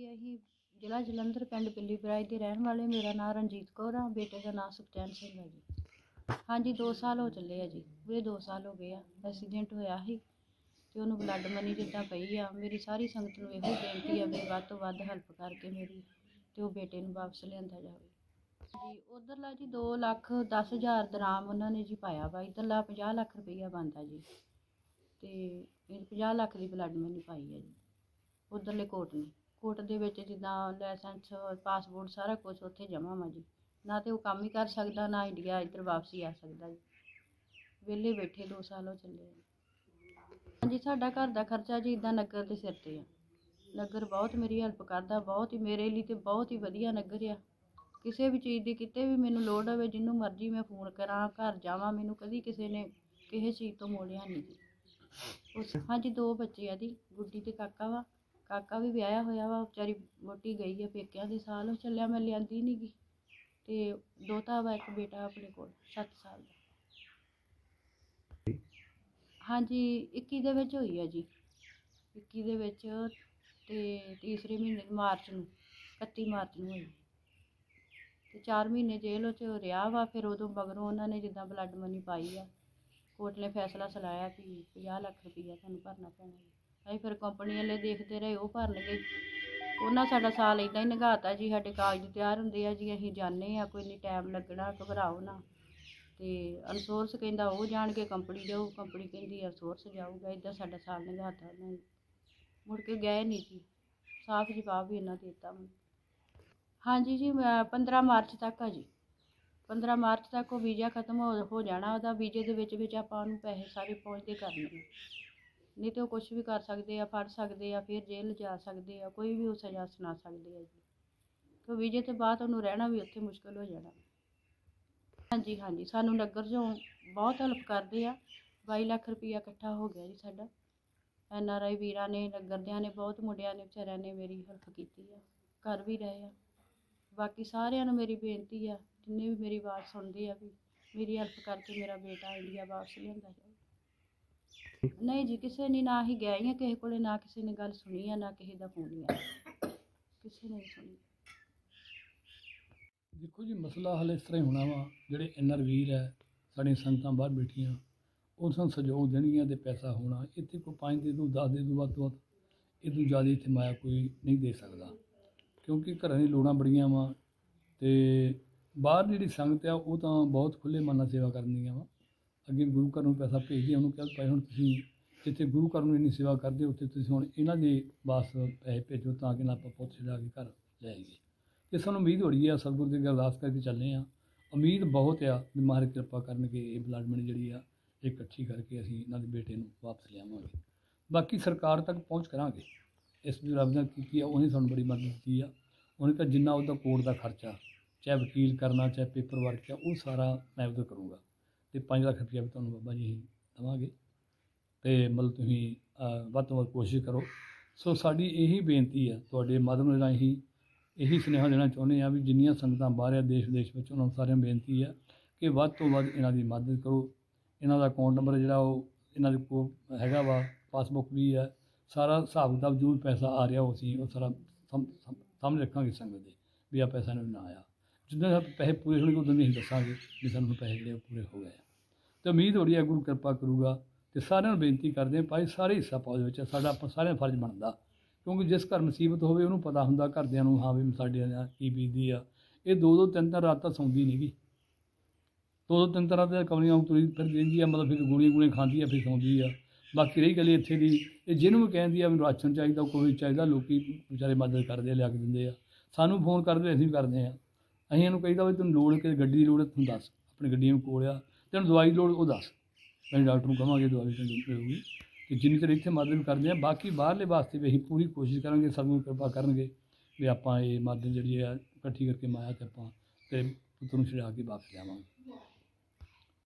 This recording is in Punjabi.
ਅਸੀਂ ਜ਼ਿਲ੍ਹਾ ਜਲੰਧਰ ਪਿੰਡ ਪਿੱਲੀ ਬਰਾਈ ਦੇ ਰਹਿਣ ਵਾਲੇ। ਮੇਰਾ ਨਾਮ ਰਣਜੀਤ ਕੌਰ ਆ, ਬੇਟੇ ਦਾ ਨਾਮ ਸੁਖਚੈਨ ਸਿੰਘ ਹੈ ਜੀ। ਹਾਂਜੀ 2 ਸਾਲ ਹੋ ਚੱਲੇ ਆ ਜੀ। ਪੂਰੇ 2 ਸਾਲ ਹੋ ਗਏ ਆ। ਐਕਸੀਡੈਂਟ ਹੋਇਆ ਸੀ ਤੇ ਉਹਨੂੰ ਬਲੱਡ ਮਨੀ ਜਿੱਦਾਂ ਪਈ ਆ। ਮੇਰੀ ਸਾਰੀ ਸੰਗਤ ਨੂੰ ਇਹੋ ਬੇਨਤੀ ਆ ਵੀ ਵੱਧ ਤੋਂ ਵੱਧ ਹੈਲਪ ਕਰਕੇ ਮੇਰੀ ਤੇ ਉਹ ਬੇਟੇ ਨੂੰ ਵਾਪਸ ਲਿਆਂਦਾ ਜਾਵੇ। ਜੀ ਉਧਰਲਾ ਜੀ 2 ਲੱਖ 10 ਹਜ਼ਾਰ ਦਰਾਮ ਉਹਨਾਂ ਨੇ ਜੀ ਪਾਇਆ ਵਾ। ਇੱਧਰਲਾ 50 ਲੱਖ ਰੁਪਈਆ ਬਣਦਾ ਜੀ। ਤੇ ਇਹ 50 ਲੱਖ ਦੀ ਬਲੱਡ ਮਨੀ ਪਾਈ ਹੈ ਜੀ। ਉਧਰਲੇ ਕੋਰਟ ਨੇ। ਕੋਰਟ ਦੇ ਵਿੱਚ ਜਿੱਦਾਂ ਲਾਇਸੈਂਸ ਪਾਸਪੋਰਟ ਸਾਰਾ ਕੁਝ ਉੱਥੇ ਜਮ੍ਹਾਂ ਵਾ ਜੀ। ਨਾ ਤੇ ਉਹ ਕੰਮ ਹੀ ਕਰ ਸਕਦਾ, ਨਾ ਇੰਡੀਆ ਇੱਧਰ ਵਾਪਸੀ ਆ ਸਕਦਾ ਜੀ। ਵਿਹਲੇ ਬੈਠੇ 2 ਸਾਲ ਹੋ ਚੱਲੇ ਹਾਂਜੀ, ਸਾਡਾ ਘਰ ਦਾ ਖਰਚਾ ਜੀ ਇਦਾਂ ਨਗਰ ਦੇ ਸਿਰ ਤੇ ਆ। ਨਗਰ ਬਹੁਤ ਮੇਰੀ ਹੈਲਪ ਕਰਦਾ, ਬਹੁਤ ਹੀ ਮੇਰੇ ਲਈ ਤੇ ਬਹੁਤ ਹੀ ਵਧੀਆ ਨਗਰ ਆ। ਕਿਸੇ ਵੀ ਚੀਜ਼ ਦੀ ਕਿਤੇ ਵੀ ਮੈਨੂੰ ਲੋੜ ਹੋਵੇ ਜਿਹਨੂੰ ਮਰਜ਼ੀ ਮੈਂ ਫੋਨ ਕਰਾਂ, ਘਰ ਜਾਵਾਂ, ਮੈਨੂੰ ਕਦੀ ਕਿਸੇ ਨੇ ਕਿਸੇ ਚੀਜ਼ ਤੋਂ ਮੋੜਿਆ ਨਹੀਂ ਜੀ। ਉਸ ਹਾਂਜੀ, ਦੋ ਬੱਚੇ ਆ ਜੀ, ਗੁੱਡੀ ਤੇ ਕਾਕਾ ਵਾ। ਕਾਕਾ ਵੀ ਵਿਆਹਿਆ ਹੋਇਆ ਵਾ, ਵਿਚਾਰੀ ਵੋਟੀ ਗਈ ਆ ਪੇਕਿਆਂ ਦੇ ਸਾਲ ਉਹ ਚੱਲਿਆ ਮੈਂ ਲਿਆਂਦੀ ਨਹੀਂ ਗੀ। ਤੇ ਦੋਤਾ ਵਾ ਇੱਕ ਬੇਟਾ ਆਪਣੇ ਕੋਲ 7 ਸਾਲ ਦਾ। ਹਾਂਜੀ 21 ਦੇ ਵਿੱਚ ਹੋਈ ਆ ਜੀ। 21 ਦੇ ਵਿੱਚ ਤੇ ਤੀਸਰੇ ਮਹੀਨੇ ਮਾਰਚ ਨੂੰ 31 ਮਾਰਚ ਨੂੰ ਹੋਈ। ਤੇ 4 ਮਹੀਨੇ ਜੇਲ੍ਹ ਵਿੱਚ ਰਿਹਾ ਵਾ, ਫਿਰ ਉਦੋਂ ਮਗਰੋਂ ਉਹਨਾਂ ਨੇ ਜਿੱਦਾਂ ਬਲੱਡ ਮਨੀ ਪਾਈ ਆ। ਕੋਰਟ ਨੇ ਫੈਸਲਾ ਸੁਣਾਇਆ ਵੀ 50 ਲੱਖ ਰੁਪਈਆ ਤੁਹਾਨੂੰ ਭਰਨਾ ਪੈਣਾ ਜੀ ਅਸੀਂ ਫਿਰ ਕੰਪਨੀ ਵਾਲੇ ਦੇਖਦੇ ਰਹੇ, ਉਹ ਭਰਨਗੇ। ਉਹਨਾਂ ਸਾਡਾ ਸਾਲ ਇਦਾਂ ਹੀ ਨਗਾਤਾ ਜੀ, ਸਾਡੇ ਕਾਗਜ਼ ਤਿਆਰ ਹੁੰਦੇ ਆ ਜੀ, ਅਸੀਂ ਜਾਂਦੇ ਆ ਕੋਈ ਨਹੀਂ ਟਾਈਮ ਲੱਗਣਾ, ਘਬਰਾਓ ਨਾ। ਤੇ ਅਨਸੋਰਸ ਕਹਿੰਦਾ ਉਹ ਜਾਣਗੇ, ਕੰਪਨੀ ਜਾਊ ਕੰਪਨੀ ਕਹਿੰਦੀ ਅਨਸੋਰਸ ਜਾਊਗਾ ਇਦਾਂ ਸਾਡਾ ਸਾਲ ਨਗਾਤਾ ਉਹਨਾਂ ਨੇ ਮੁੜ ਕੇ ਗਏ ਨਹੀਂ ਜੀ, ਸਾਫ਼ ਜਵਾਬ ਵੀ ਇਹਨਾਂ ਦੇ ਦਿੱਤਾ ਮੈਨੂੰ ਹਾਂਜੀ ਜੀ, ਮੈਂ 15 ਮਾਰਚ ਤੱਕ ਆ ਜੀ। 15 ਮਾਰਚ ਤੱਕ ਉਹ ਵੀਜ਼ਾ ਖਤਮ ਹੋ ਹੋ ਜਾਣਾ, ਉਹਦਾ ਵੀਜ਼ੇ ਦੇ ਵਿੱਚ ਵਿੱਚ ਆਪਾਂ ਉਹਨੂੰ ਪੈਸੇ ਸਾਰੇ ਪਹੁੰਚਦੇ ਕਰਨੇ ਨਹੀਂ ਤੇ ਉਹ ਕੁਝ ਵੀ ਕਰ ਸਕਦੇ ਆ, ਫੜ ਸਕਦੇ ਆ, ਫਿਰ ਜੇਲ੍ਹ ਜਾ ਸਕਦੇ ਆ, ਕੋਈ ਵੀ ਉਹ ਸਜ਼ਾ ਸੁਣਾ ਸਕਦੇ ਆ ਜੀ। ਕਿ ਵੀਜ਼ੇ ਤੋਂ ਬਾਅਦ ਉਹਨੂੰ ਰਹਿਣਾ ਵੀ ਉੱਥੇ ਮੁਸ਼ਕਲ ਹੋ ਜਾਣਾ। ਹਾਂਜੀ ਹਾਂਜੀ, ਸਾਨੂੰ ਨਗਰ ਚੋਂ ਬਹੁਤ ਹੈਲਪ ਕਰਦੇ ਆ। 22 ਲੱਖ ਰੁਪਈਆ ਇਕੱਠਾ ਹੋ ਗਿਆ ਜੀ ਸਾਡਾ। ਐਨ ਆਰ ਆਈ ਵੀਰਾਂ ਨੇ, ਨਗਰਦਿਆਂ ਨੇ, ਬਹੁਤ ਮੁੰਡਿਆਂ ਨੇ, ਵਿਚਾਰਿਆਂ ਨੇ ਮੇਰੀ ਹੈਲਪ ਕੀਤੀ ਆ। ਕਰ ਵੀ ਰਹੇ ਆ। ਬਾਕੀ ਸਾਰਿਆਂ ਨੂੰ ਮੇਰੀ ਬੇਨਤੀ ਆ, ਜਿੰਨੇ ਵੀ ਮੇਰੀ ਆਵਾਜ਼ ਸੁਣਦੇ ਆ ਵੀ ਮੇਰੀ ਹੈਲਪ ਕਰਕੇ ਮੇਰਾ ਬੇਟਾ ਇੰਡੀਆ ਵਾਪਸ ਲਿਆਂਦਾ ਜਾਵੇ। ਨਹੀਂ ਜੀ, ਕਿਸੇ ਨੇ ਨਾ ਹੀ ਗਿਆ ਹੀ ਆ ਕਿਸੇ ਕੋਲੇ ਨਾ ਕਿਸੇ ਨੇ ਗੱਲ ਸੁਣੀ ਆ ਨਾ ਕਿਸੇ ਦਾ ਫੋਨ ਹੀ ਆਇਆ ਕਿਸੇ ਨੇ ਨਹੀਂ ਸੁਣੀ। ਦੇਖੋ ਜੀ, ਮਸਲਾ ਹਾਲੇ ਇਸ ਤਰ੍ਹਾਂ ਹੀ ਹੋਣਾ ਵਾ, ਜਿਹੜੇ ਐਨਆਰ ਵੀਰ ਹੈ, ਸਾਡੀਆਂ ਸੰਗਤਾਂ ਬਾਹਰ ਬੈਠੀਆਂ, ਉਹ ਸਾਨੂੰ ਸਹਿਯੋਗ ਦੇਣਗੀਆਂ ਤੇ ਪੈਸਾ ਹੋਣਾ, ਇੱਥੇ ਕੋਈ ਪੰਜ ਦੇ ਦੂ 10 ਦੇ ਦੂ ਵੱਧ ਤੋਂ ਵੱਧ ਇਹ ਤੋਂ ਜ਼ਿਆਦਾ ਇੱਥੇ ਮਾਇਆ ਕੋਈ ਨਹੀਂ ਦੇ ਸਕਦਾ। ਕਿਉਂਕਿ ਘਰਾਂ ਦੀ ਲੋੜਾਂ ਬੜੀਆਂ ਵਾ, ਤੇ ਬਾਹਰ ਜਿਹੜੀ ਸੰਗਤ ਆ, ਉਹ ਤਾਂ ਬਹੁਤ ਖੁੱਲੇ ਮਨ ਨਾਲ ਸੇਵਾ ਕਰਨੀਆਂ ਵਾ। ਅੱਗੇ ਗੁਰੂ ਘਰ ਨੂੰ ਪੈਸਾ ਭੇਜਦੇ ਉਹਨੂੰ ਕਿਹਾ ਭਾਈ ਹੁਣ ਤੁਸੀਂ ਜਿੱਥੇ ਗੁਰੂ ਘਰ ਨੂੰ ਇੰਨੀ ਸੇਵਾ ਕਰਦੇ ਹੋ, ਉੱਥੇ ਤੁਸੀਂ ਹੁਣ ਇਹਨਾਂ ਦੇ ਵਾਸ ਪੈਸੇ ਭੇਜੋ ਤਾਂ ਕਿ ਨਾ ਆਪਾਂ ਪੁੱਤ ਛਡਾ ਕੇ ਘਰ ਲੈ ਆਈਏ। ਤੇ ਸਾਨੂੰ ਉਮੀਦ ਹੋ ਰਹੀ ਆ, ਸਤਿਗੁਰੂ ਦੀ ਅਰਦਾਸ ਕਰਕੇ ਚੱਲੇ ਆ। ਉਮੀਦ ਬਹੁਤ ਆ ਵੀ ਮਹਾਰਾਜ ਕਿਰਪਾ ਕਰਨਗੇ, ਇਹ ਬਲੱਡ ਮਨੀ ਜਿਹੜੀ ਆ, ਇਹ ਇਕੱਠੀ ਕਰਕੇ ਅਸੀਂ ਇਹਨਾਂ ਦੇ ਬੇਟੇ ਨੂੰ ਵਾਪਸ ਲਿਆਵਾਂਗੇ। ਬਾਕੀ ਸਰਕਾਰ ਤੱਕ ਪਹੁੰਚ ਕਰਾਂਗੇ। ਇਸ ਵੀ ਰੱਬ ਨੇ ਕੀਤੀ ਆ ਉਹਨੇ ਸਾਨੂੰ ਬੜੀ ਮਦਦ ਕੀਤੀ ਆ। ਉਹਨੇ ਤਾਂ ਜਿੰਨਾ ਉਹਦਾ ਕੋਰਟ ਦਾ ਖਰਚਾ, ਚਾਹੇ ਵਕੀਲ ਕਰਨਾ, ਚਾਹੇ ਪੇਪਰ ਵਰਕ ਆ, ਉਹ ਸਾਰਾ ਮੈਂ ਉਹਦਾ ਕਰੂੰਗਾ। ਤੇ 5 ਲੱਖ ਰੁਪਇਆ ਵੀ ਤੁਹਾਨੂੰ ਬਾਬਾ ਜੀ ਅਸੀਂ ਦੇਵਾਂਗੇ। ਤੇ ਮਤਲਬ ਤੁਸੀਂ ਵੱਧ ਤੋਂ ਵੱਧ ਕੋਸ਼ਿਸ਼ ਕਰੋ। ਸੋ ਸਾਡੀ ਇਹੀ ਬੇਨਤੀ ਆ, ਤੁਹਾਡੇ ਮਾਧਿਅਮ ਰਾਹੀਂ ਇਹੀ ਸੁਨੇਹਾ ਦੇਣਾ ਚਾਹੁੰਦੇ ਆ ਵੀ ਜਿੰਨੀਆਂ ਸੰਗਤਾਂ ਬਾਹਰ ਆ ਦੇਸ਼ ਵਿਦੇਸ਼ ਵਿੱਚ, ਉਹਨਾਂ ਨੂੰ ਸਾਰਿਆਂ ਨੂੰ ਬੇਨਤੀ ਆ ਕਿ ਵੱਧ ਤੋਂ ਵੱਧ ਇਹਨਾਂ ਦੀ ਮਦਦ ਕਰੋ। ਇਹਨਾਂ ਦਾ ਅਕਾਊਂਟ ਨੰਬਰ ਜਿਹੜਾ ਉਹ ਇਹਨਾਂ ਦੇ ਕੋਲ ਹੈਗਾ ਵਾ ਪਾਸਬੁੱਕ ਵੀ ਹੈ ਸਾਰਾ ਹਿਸਾਬ ਕਿਤਾਬ ਜੋ ਵੀ ਪੈਸਾ ਆ ਰਿਹਾ ਉਹ ਅਸੀਂ ਉਹ ਸਾਰਾ ਸਮ- ਸਮ- ਸਾਹਮਣੇ ਰੱਖਾਂਗੇ ਸੰਗਤ ਦੇ ਵੀ ਆ ਪੈਸਾ ਇਹਨਾਂ ਨੂੰ ਨਾ ਆਇਆ। ਜਿੱਦਾਂ ਪੈਸੇ ਪੂਰੇ ਹੋਣਗੇ, ਉਦੋਂ ਵੀ ਅਸੀਂ ਦੱਸਾਂਗੇ ਵੀ ਸਾਨੂੰ ਪੈਸੇ ਜਿਹੜੇ ਉਹ ਪੂਰੇ ਹੋ ਗਏ ਤੇ ਉਮੀਦ ਹੋ ਰਹੀ ਹੈ ਗੁਰੂ ਕਿਰਪਾ ਕਰੂਗਾ ਤੇ ਸਾਰਿਆਂ ਨੂੰ ਬੇਨਤੀ ਕਰਦੇ ਹਾਂ, ਭਾਈ ਸਾਰੇ ਹਿੱਸਾ ਪਾਓ ਦੇ ਵਿੱਚ, ਸਾਡਾ ਆਪਾਂ ਸਾਰਿਆਂ ਦਾ ਫਰਜ਼ ਬਣਦਾ। ਕਿਉਂਕਿ ਜਿਸ ਘਰ ਮੁਸੀਬਤ ਹੋਵੇ, ਉਹਨੂੰ ਪਤਾ ਹੁੰਦਾ ਘਰਦਿਆਂ ਨੂੰ, ਹਾਂ ਵੀ ਸਾਡੇ ਨਾਲ ਕੀ ਬੀਤਦੀ ਆ। ਇਹ ਦੋ ਦੋ ਤਿੰਨ ਤਿੰਨ ਰਾਤਾਂ ਸੌਂਦੀ ਨਹੀਂਗੀ ਦੋ ਦੋ ਤਿੰਨ ਤਰ੍ਹਾਂ ਦੇ ਕਮਲੀਆਂ ਤੁਰੀ ਫਿਰ ਰਹਿੰਦੀ ਆ, ਮਤਲਬ ਫਿਰ ਗੋਲੀਆਂ ਗੋਲੀਆਂ ਖਾਂਦੀ ਆ, ਫਿਰ ਸੌਂਦੀ ਆ। ਬਾਕੀ ਰਹੀ ਗੱਲ ਇੱਥੇ ਦੀ ਇਹ ਜਿਹਨੂੰ ਵੀ ਕਹਿੰਦੀ ਆ ਮੈਨੂੰ ਰਾਸ਼ਨ ਚਾਹੀਦਾ, ਕੋਈ ਚਾਹੀਦਾ, ਲੋਕੀ ਵਿਚਾਰੇ ਮਦਦ ਕਰਦੇ ਆ, ਲਿਆ ਕੇ ਦਿੰਦੇ ਆ। ਸਾਨੂੰ ਫੋਨ ਕਰਦੇ ਅਸੀਂ ਵੀ ਕਰਦੇ ਆ ਅਸੀਂ ਇਹਨੂੰ ਕਹੀਦਾ ਵੀ ਤੈਨੂੰ ਲੋੜ ਕਿ ਗੱਡੀ ਦੀ ਲੋੜ ਹੈ, ਤੂੰ ਦੱਸ, ਆਪਣੀ ਗੱਡੀ ਨੂੰ ਕੋਲ ਆ। ਤੈਨੂੰ ਦਵਾਈ ਲੋੜ ਉਹ ਦੱਸ। ਅਸੀਂ ਡਾਕਟਰ ਨੂੰ ਕਹਾਂਗੇ ਦਵਾਈ ਤੈਨੂੰ ਮਿਲੂਗੀ ਤੇ ਜਿੰਨੀ ਚਿਰ ਇੱਥੇ ਮਦਦ ਕਰਦੇ ਆ, ਬਾਕੀ ਬਾਹਰਲੇ ਵਾਸਤੇ ਵੀ ਅਸੀਂ ਪੂਰੀ ਕੋਸ਼ਿਸ਼ ਕਰਾਂਗੇ, ਸਭ ਨੂੰ ਕਿਰਪਾ ਕਰਨਗੇ ਵੀ ਆਪਾਂ ਇਹ ਮਦਦ ਜਿਹੜੀ ਆ, ਇਕੱਠੀ ਕਰਕੇ ਮਾਇਆ ਤੇ ਆਪਾਂ ਤੇ ਪੁੱਤ ਨੂੰ ਛਡਾ ਕੇ ਵਾਪਸ ਲਿਆਵਾਂਗੇ।